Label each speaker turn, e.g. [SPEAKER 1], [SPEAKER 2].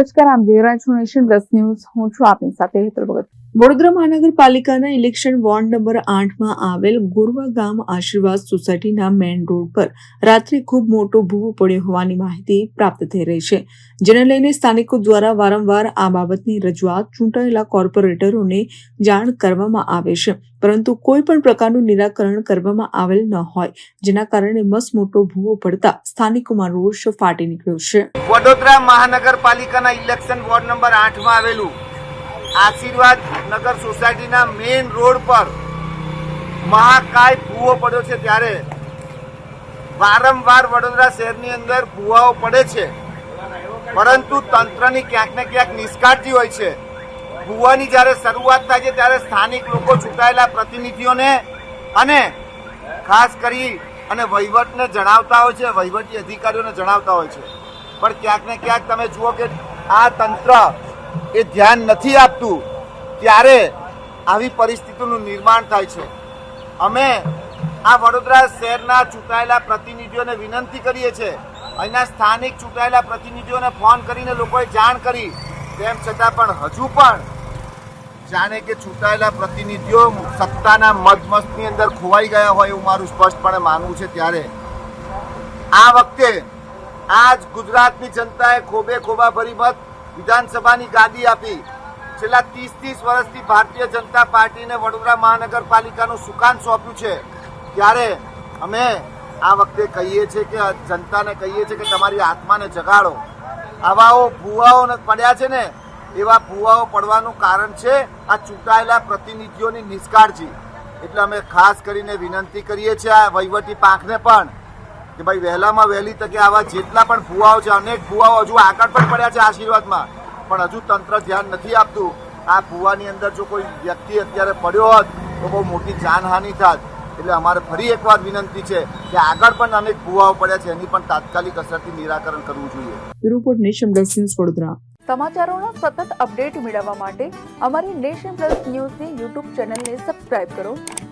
[SPEAKER 1] નમસ્કાર. આમ છો નેશન પ્લસ ન્યૂઝ હું છું આપની સાથે હેતલ ભગત.
[SPEAKER 2] વડોદરા મહાનગરપાલિકાના ઇલેક્શન વોર્ડ નંબર આઠમાં આવેલ ગોરવા ગામ આશીર્વાદ સોસાયટીના મેઇન રોડ પર રાત્રે ખૂબ મોટો ભૂવો પડ્યો હોવાની માહિતી પ્રાપ્ત થઈ રહી છે, જેને લઈને સ્થાનિકો દ્વારા વારંવાર આ બાબતની રજૂઆત ચૂંટાયેલા કોર્પોરેટરોને જાણ કરવામાં આવે છે, પરંતુ કોઈ પણ પ્રકારનું નિરાકરણ કરવામાં આવેલ ન હોય, જેના કારણે મસ મોટો ભૂવો પડતા સ્થાનિકોમાં રોષ ફાટી નીકળ્યો છે.
[SPEAKER 3] વડોદરા મહાનગરપાલિકાના ઇલેક્શન વોર્ડ નંબર આઠમાં આવેલું આશીર્વાદ નગર સોસાયટીના મેઇન રોડ પર મહાકાય ભૂવો પડ્યો છે ત્યારે વારંવાર વડોદરા શહેરની અંદર ભૂવાઓ પડે છે. પરંતુ તંત્રની ક્યાંક ને ક્યાંક નિષ્કાળજી હોય છે. ભૂવાની જ્યારે શરૂઆત થાય છે ત્યારે સ્થાનિક લોકો ચૂંટાયેલા પ્રતિનિધિઓને અને ખાસ કરી અને વહીવટને જણાવતા હોય છે, વહીવટી અધિકારીઓને જણાવતા હોય છે. પણ ક્યાંક ને ક્યાંક તમે જુઓ કે આ તંત્ર એ ધ્યાન નથી આપતું ત્યારે આવી પરિસ્થિતિનું નિર્માણ થાય છે. અમે આ વડોદરા શહેરના ચૂંટાયેલા પ્રતિનિધિઓને વિનંતી કરીએ છીએ. અહીંના સ્થાનિક ચૂંટાયેલા પ્રતિનિધિઓને ફોન કરીને લોકોએ જાણ કરી. તેમ છતાં પણ હજુ પણ જાણે કે ચૂંટાયેલા પ્રતિનિધિઓ સત્તાના મધમસ્તની અંદર ખોવાઈ ગયા હોય એવું મારું સ્પષ્ટપણે માનવું છે ત્યારે. આ વખતે આજ ગુજરાતની જનતાએ ખોબે ખોબા ભરી મત વિધાનસભાની ગાદી આપી છેલ્લા ત્રીસ ત્રીસ વર્ષથી ભારતીય જનતા પાર્ટીને વડોદરા મહાનગરપાલિકાનું સુકાન સોંપ્યું છે. ત્યારે અમે આ વખતે કહીએ છીએ કે જનતાને કહીએ છીએ કે તમારી આત્માને જગાડો. આવાઓ ભૂવાઓ પડ્યા છે ને, એવા ભૂવાઓ પડવાનું કારણ છે આ ચૂંટાયેલા પ્રતિનિધિઓની નિષ્કાળજી. એટલે અમે ખાસ કરીને વિનંતી કરીએ છીએ આ વહીવટી પાંખને પણ કે ભાઈ વહેલામાં વહેલી તકે આવા જેટલા પણ ભૂવાઓ છે અનેક ભૂવાઓ હજુ આગળ પણ પડ્યા છે આશીર્વાદમાં. પણ હજુ તંત્ર ધ્યાન નથી આપતું. આ ભૂવાની અંદર જો કોઈ વ્યક્તિ અત્યારે પડ્યો હોત તો બહુ મોટી જાનહાનિ થાત. એટલે અમારે ફરી એકવાર વિનંતી છે કે આગળ પણ અનેક ભૂવાઓ પડ્યા છે એની પણ તાત્કાલિક અસરથી નિરાકરણ કરવું જોઈએ.
[SPEAKER 2] Report nation news Vadodara.
[SPEAKER 1] સમાચારોના સતત અપડેટ મેળવવા માટે અમારી નેશન પ્લસ ન્યૂઝની યુટ્યુબ ચેનલને સબસ્ક્રાઇબ કરો.